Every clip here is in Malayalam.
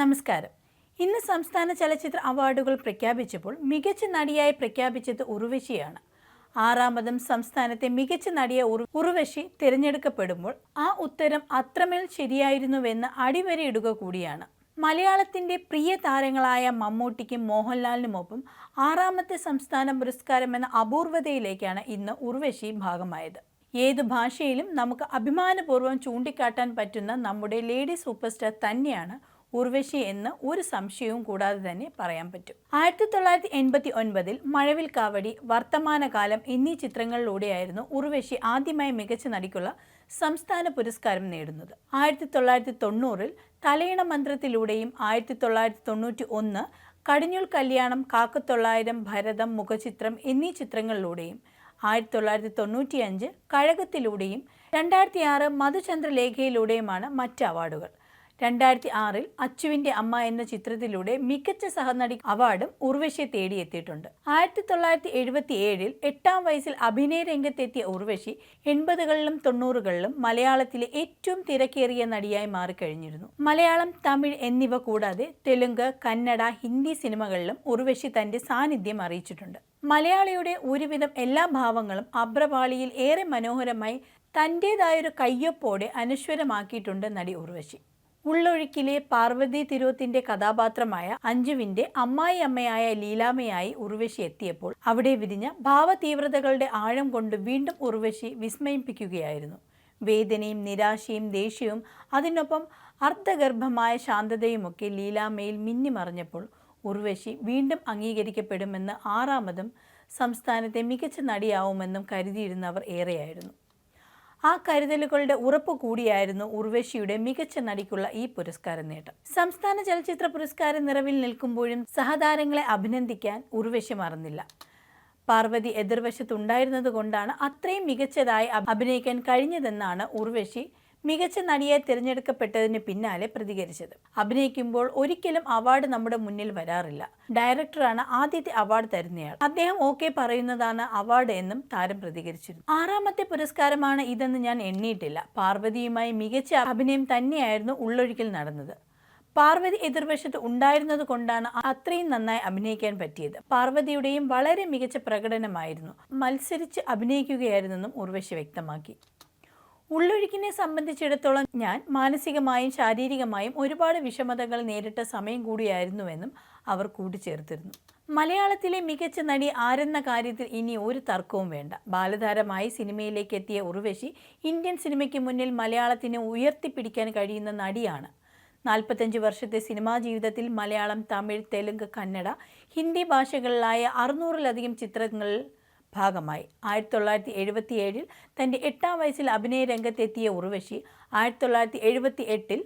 നമസ്കാരം. ഇന്ന് സംസ്ഥാന ചലച്ചിത്ര അവാർഡുകൾ പ്രഖ്യാപിച്ചപ്പോൾ മികച്ച നടിയായി പ്രഖ്യാപിച്ചത് ഉർവശിയാണ്. ആറാമതും സംസ്ഥാനത്തെ മികച്ച നടിയെ ഉറുവശി തിരഞ്ഞെടുക്കപ്പെടുമ്പോൾ ആ ഉത്തരം അത്രമേൽ ശരിയായിരുന്നുവെന്ന് അടിവരയിടുക കൂടിയാണ്. മലയാളത്തിന്റെ പ്രിയ താരങ്ങളായ മമ്മൂട്ടിക്കും മോഹൻലാലിനുമൊപ്പം ആറാമത്തെ സംസ്ഥാന പുരസ്കാരം എന്ന അപൂർവതയിലേക്കാണ് ഇന്ന് ഉർവശി ഭാഗമായത്. ഏത് ഭാഷയിലും നമുക്ക് അഭിമാനപൂർവം ചൂണ്ടിക്കാട്ടാൻ പറ്റുന്ന നമ്മുടെ ലേഡി സൂപ്പർ സ്റ്റാർ തന്നെയാണ് ഉർവശി എന്ന് ഒരു സംശയവും കൂടാതെ തന്നെ പറയാൻ പറ്റും. ആയിരത്തി തൊള്ളായിരത്തി എൺപത്തി ഒൻപതിൽ മഴവിൽ കാവടി വർത്തമാനകാലം എന്നീ ചിത്രങ്ങളിലൂടെയായിരുന്നു ഉർവശി ആദ്യമായി മികച്ച നടിക്കുള്ള സംസ്ഥാന പുരസ്കാരം നേടുന്നത്. ആയിരത്തി തൊള്ളായിരത്തി തൊണ്ണൂറിൽ തലയിണ മന്ത്രത്തിലൂടെയും ആയിരത്തി തൊള്ളായിരത്തി തൊണ്ണൂറ്റി ഒന്ന് കടിഞ്ഞൂൽ കല്യാണം കാക്കത്തൊള്ളായിരം ഭരതം മുഖചിത്രം എന്നീ ചിത്രങ്ങളിലൂടെയും ആയിരത്തി തൊള്ളായിരത്തി തൊണ്ണൂറ്റിയഞ്ച് കഴകത്തിലൂടെയും രണ്ടായിരത്തി ആറ് മധുചന്ദ്രലേഖയിലൂടെയുമാണ് മറ്റ് അവാർഡുകൾ. രണ്ടായിരത്തി ആറിൽ അച്ചുവിന്റെ അമ്മ എന്ന ചിത്രത്തിലൂടെ മികച്ച സഹനടി അവാർഡും ഉർവശിയെ തേടിയെത്തിയിട്ടുണ്ട്. ആയിരത്തി തൊള്ളായിരത്തി എഴുപത്തി ഏഴിൽ എട്ടാം വയസ്സിൽ അഭിനയ രംഗത്തെത്തിയ ഉർവശി എൺപതുകളിലും തൊണ്ണൂറുകളിലും മലയാളത്തിലെ ഏറ്റവും തിരക്കേറിയ നടിയായി മാറിക്കഴിഞ്ഞിരുന്നു. മലയാളം തമിഴ് എന്നിവ കൂടാതെ തെലുങ്ക് കന്നഡ ഹിന്ദി സിനിമകളിലും ഉർവശി തന്റെ സാന്നിധ്യം അറിയിച്ചിട്ടുണ്ട്. മലയാളിയുടെ ഒരുവിധം എല്ലാ ഭാവങ്ങളും അബ്രപാളിയിൽ ഏറെ മനോഹരമായി തന്റേതായൊരു കയ്യൊപ്പോടെ അനശ്വരമാക്കിയിട്ടുണ്ട് നടി ഉർവശി. ഉള്ളൊഴുക്കിലെ പാർവതി തിരുവത്തിന്റെ കഥാപാത്രമായ അഞ്ജുവിന്റെ അമ്മായി അമ്മയായ ലീലാമയായി ഉർവശി എത്തിയപ്പോൾ അവിടെ വിരിഞ്ഞ ഭാവതീവ്രതകളുടെ ആഴം കൊണ്ട് വീണ്ടും ഉർവശി വിസ്മയിപ്പിക്കുകയായിരുന്നു. വേദനയും നിരാശയും ദേഷ്യവും അതിനൊപ്പം അർദ്ധഗർഭമായ ശാന്തതയുമൊക്കെ ലീലാമയിൽ മിന്നിമറിഞ്ഞപ്പോൾ ഉർവശി വീണ്ടും അംഗീകരിക്കപ്പെടുമെന്ന് ആറാമതും സംസ്ഥാനത്തെ മികച്ച നടിയാവുമെന്നും കരുതിയിരുന്നവർ ഏറെയായിരുന്നു. ആ കരുതലുകളുടെ ഉറപ്പ് കൂടിയായിരുന്നു ഉർവശിയുടെ മികച്ച നടിക്കുള്ള ഈ പുരസ്കാര നേട്ടം. സംസ്ഥാന ചലച്ചിത്ര പുരസ്കാര നിറവിൽ നിൽക്കുമ്പോഴും സഹതാരങ്ങളെ അഭിനന്ദിക്കാൻ ഉർവശി മറന്നില്ല. പാർവതി എതിർവശത്തുണ്ടായിരുന്നത് കൊണ്ടാണ് അത്രയും മികച്ചതായി അഭിനയിക്കാൻ കഴിഞ്ഞതെന്നാണ് ഉർവശി മികച്ച നടിയെ തിരഞ്ഞെടുക്കപ്പെട്ടതിന് പിന്നാലെ പ്രതികരിച്ചത്. അഭിനയിക്കുമ്പോൾ ഒരിക്കലും അവാർഡ് നമ്മുടെ മുന്നിൽ വരാറില്ല. ഡയറക്ടറാണ് ആദ്യത്തെ അവാർഡ് തരുന്നയാൾ. അദ്ദേഹം ഓക്കെ പറയുന്നതാണ് അവാർഡ് എന്നും താരം പ്രതികരിച്ചിരുന്നു. ആറാമത്തെ പുരസ്കാരമാണ് ഇതെന്ന് ഞാൻ എണ്ണിയിട്ടില്ല. പാർവതിയുമായി മികച്ച അഭിനയം തന്നെയായിരുന്നു ഉള്ളൊഴുക്കിൽ നടന്നത്. പാർവതി എതിർവശത്ത് ഉണ്ടായിരുന്നത് കൊണ്ടാണ് അത്രയും നന്നായി അഭിനയിക്കാൻ പറ്റിയത്. പാർവതിയുടെയും വളരെ മികച്ച പ്രകടനമായിരുന്നു. മത്സരിച്ച് അഭിനയിക്കുകയായിരുന്നെന്നും ഉർവശി വ്യക്തമാക്കി. ഉള്ളൊഴുക്കിനെ സംബന്ധിച്ചിടത്തോളം ഞാൻ മാനസികമായും ശാരീരികമായും ഒരുപാട് വിഷമതകൾ നേരിട്ട സമയം കൂടിയായിരുന്നുവെന്നും അവർ കൂട്ടിച്ചേർത്തിരുന്നു. മലയാളത്തിലെ മികച്ച നടി ആരെന്ന കാര്യത്തിൽ ഇനി ഒരു തർക്കവും വേണ്ട. ബാലതാരമായി സിനിമയിലേക്ക് എത്തിയ ഉർവശി ഇന്ത്യൻ സിനിമയ്ക്ക് മുന്നിൽ മലയാളത്തിനെ ഉയർത്തിപ്പിടിക്കാൻ കഴിയുന്ന നടിയാണ്. നാൽപ്പത്തഞ്ച് വർഷത്തെ സിനിമാ ജീവിതത്തിൽ മലയാളം തമിഴ് തെലുങ്ക് കന്നഡ ഹിന്ദി ഭാഷകളിലായ അറുന്നൂറിലധികം ചിത്രങ്ങളിൽ ഭാഗമായി. ആയിരത്തി തൊള്ളായിരത്തി എഴുപത്തി ഏഴിൽ തന്റെ എട്ടാം വയസ്സിൽ അഭിനയ രംഗത്തെത്തിയ ഉർവശി ആയിരത്തി തൊള്ളായിരത്തി എഴുപത്തി എട്ടിൽ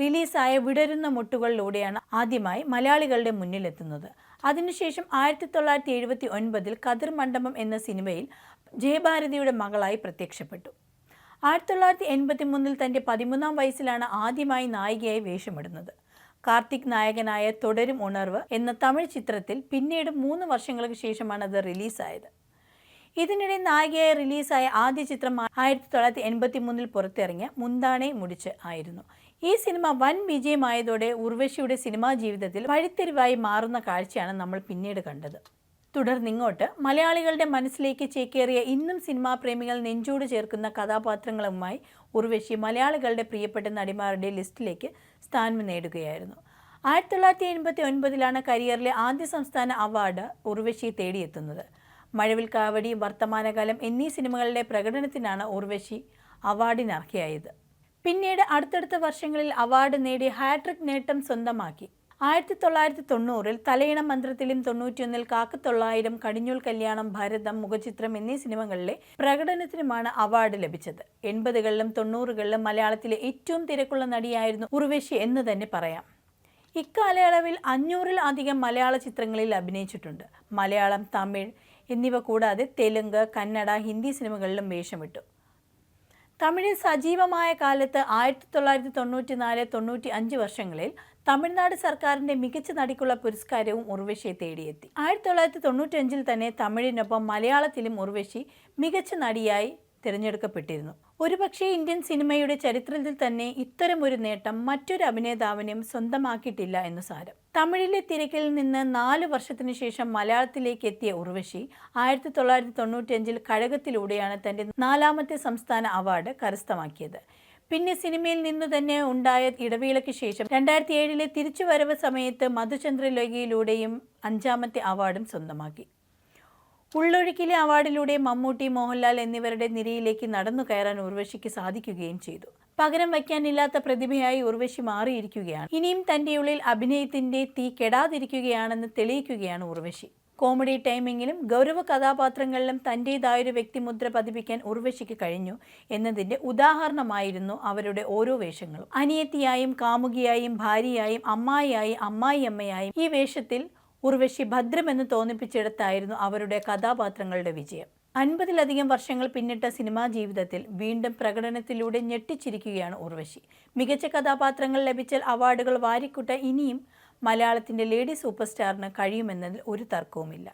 റിലീസായ വിടരുന്ന മുട്ടുകളിലൂടെയാണ് ആദ്യമായി മലയാളികളുടെ മുന്നിലെത്തുന്നത്. അതിനുശേഷം ആയിരത്തി തൊള്ളായിരത്തി എഴുപത്തി ഒൻപതിൽ കതിർ മണ്ഡപം എന്ന സിനിമയിൽ ജയഭാരതിയുടെ മകളായി പ്രത്യക്ഷപ്പെട്ടു. ആയിരത്തി തൊള്ളായിരത്തി എൺപത്തി മൂന്നിൽ തന്റെ പതിമൂന്നാം വയസ്സിലാണ് ആദ്യമായി നായികയായി വേഷമിടുന്നത്. കാർത്തിക് നായകനായ തുടരും ഉണർവ് എന്ന തമിഴ് ചിത്രത്തിൽ പിന്നീട് മൂന്ന് വർഷങ്ങൾക്ക് ശേഷമാണ് അത് റിലീസായത്. ഇതിനിടെ നായികയായി റിലീസായ ആദ്യ ചിത്രം ആയിരത്തി തൊള്ളായിരത്തി എൺപത്തി മൂന്നിൽ പുറത്തിറങ്ങിയ മുന്താണെ മുടിച്ച് ആയിരുന്നു. ഈ സിനിമ വൻ വിജയമായതോടെ ഉർവശിയുടെ സിനിമാ ജീവിതത്തിൽ വഴിത്തിരിവായി മാറുന്ന കാഴ്ചയാണ് നമ്മൾ പിന്നീട് കണ്ടത്. തുടർന്നിങ്ങോട്ട് മലയാളികളുടെ മനസ്സിലേക്ക് ചേക്കേറിയ ഇന്നും സിനിമാ പ്രേമികൾ നെഞ്ചോട് ചേർക്കുന്ന കഥാപാത്രങ്ങളുമായി ഉർവശി മലയാളികളുടെ പ്രിയപ്പെട്ട നടിമാരുടെ ലിസ്റ്റിലേക്ക് സ്ഥാനം നേടുകയായിരുന്നു. ആയിരത്തി തൊള്ളായിരത്തി എൺപത്തി ഒൻപതിലാണ് കരിയറിലെ ആദ്യ സംസ്ഥാന അവാർഡ് ഉർവശി തേടിയെത്തുന്നത്. മഴവിൽ കാവടി വർത്തമാനകാലം എന്നീ സിനിമകളുടെ പ്രകടനത്തിനാണ് ഉർവശി അവാർഡിനർഹയായത്. പിന്നീട് അടുത്തടുത്ത വർഷങ്ങളിൽ അവാർഡ് നേടി ഹാട്രിക് നേട്ടം സ്വന്തമാക്കി. ആയിരത്തി തൊള്ളായിരത്തി തൊണ്ണൂറിൽ തലയിണ മന്ത്രത്തിലും തൊണ്ണൂറ്റിയൊന്നിൽ കാക്കത്തൊള്ളായിരം കടിഞ്ഞൂൽ കല്യാണം ഭരതം മുഖചിത്രം എന്നീ സിനിമകളിലെ പ്രകടനത്തിനുമാണ് അവാർഡ് ലഭിച്ചത്. എൺപതുകളിലും തൊണ്ണൂറുകളിലും മലയാളത്തിലെ ഏറ്റവും തിരക്കുള്ള നടിയായിരുന്നു ഉർവശി എന്ന് തന്നെ പറയാം. ഇക്കാലയളവിൽ അഞ്ഞൂറിൽ അധികം മലയാള ചിത്രങ്ങളിൽ അഭിനയിച്ചിട്ടുണ്ട്. മലയാളം തമിഴ് എന്നിവ കൂടാതെ തെലുങ്ക് കന്നഡ ഹിന്ദി സിനിമകളിലും വേഷമിട്ടു. തമിഴിൽ സജീവമായ കാലത്ത് ആയിരത്തി തൊള്ളായിരത്തി തൊണ്ണൂറ്റി നാല് തൊണ്ണൂറ്റി അഞ്ച് വർഷങ്ങളിൽ തമിഴ്നാട് സർക്കാരിന്റെ മികച്ച നടിക്കുള്ള പുരസ്കാരവും ഉർവശിയെ തേടിയെത്തി. ആയിരത്തി തൊള്ളായിരത്തി തൊണ്ണൂറ്റി അഞ്ചിൽ തന്നെ തമിഴിനൊപ്പം മലയാളത്തിലും ഉർവശി മികച്ച നടിയായി തിരഞ്ഞെടുക്കപ്പെട്ടിരുന്നു. ഒരുപക്ഷെ ഇന്ത്യൻ സിനിമയുടെ ചരിത്രത്തിൽ തന്നെ ഇത്തരമൊരു നേട്ടം മറ്റൊരു അഭിനേതാവിനും സ്വന്തമാക്കിയിട്ടില്ല എന്ന് സാരം. തമിഴിലെ തിരക്കിൽ നിന്ന് നാല് വർഷത്തിനു ശേഷം മലയാളത്തിലേക്ക് എത്തിയ ഉർവശി ആയിരത്തി തൊള്ളായിരത്തി തൊണ്ണൂറ്റിയഞ്ചിൽ കഴകത്തിലൂടെയാണ് തന്റെ നാലാമത്തെ സംസ്ഥാന അവാർഡ് കരസ്ഥമാക്കിയത്. പിന്നെ സിനിമയിൽ നിന്ന് തന്നെ ഉണ്ടായ ഇടവേളയ്ക്ക് ശേഷം രണ്ടായിരത്തി ഏഴിലെ തിരിച്ചുവരവ് സമയത്ത് മധുചന്ദ്രലേഖയിലൂടെയും അഞ്ചാമത്തെ അവാർഡും സ്വന്തമാക്കി. ഉള്ളൊഴുക്കിലെ അവാർഡിലൂടെ മമ്മൂട്ടി മോഹൻലാൽ എന്നിവരുടെ നിരയിലേക്ക് നടന്നു കയറാൻ ഉർവശിക്ക് സാധിക്കുകയും ചെയ്തു. പകരം വയ്ക്കാനില്ലാത്ത പ്രതിഭയായി ഉർവശി മാറിയിരിക്കുകയാണ്. ഇനിയും തന്റെ ഉള്ളിൽ അഭിനയത്തിന്റെ തീ കെടാതിരിക്കുകയാണെന്ന് തെളിയിക്കുകയാണ് ഉർവശി. കോമഡി ടൈമിങ്ങിലും ഗൗരവ കഥാപാത്രങ്ങളിലും തന്റേതായൊരു വ്യക്തിമുദ്ര പതിപ്പിക്കാൻ ഉർവശിക്ക് കഴിഞ്ഞു എന്നതിന്റെ ഉദാഹരണമായിരുന്നു അവരുടെ ഓരോ വേഷങ്ങളും. അനിയത്തിയായും കാമുകിയായും ഭാര്യയായും അമ്മായിയായും അമ്മായിയമ്മയായും ഈ വേഷത്തിൽ ഉർവശി ഭദ്രമെന്ന് തോന്നിപ്പിച്ചിടത്തായിരുന്നു അവരുടെ കഥാപാത്രങ്ങളുടെ വിജയം. അൻപതിലധികം വർഷങ്ങൾ പിന്നിട്ട സിനിമാ ജീവിതത്തിൽ വീണ്ടും പ്രകടനത്തിലൂടെ ഞെട്ടിച്ചിരിക്കുകയാണ് ഉർവശി. മികച്ച കഥാപാത്രങ്ങൾ ലഭിച്ചാൽ അവാർഡുകൾ വാരിക്കുട്ട ഇനിയും മലയാളത്തിന്റെ ലേഡി സൂപ്പർ സ്റ്റാറിന് കഴിയുമെന്നതിൽ ഒരു തർക്കവുമില്ല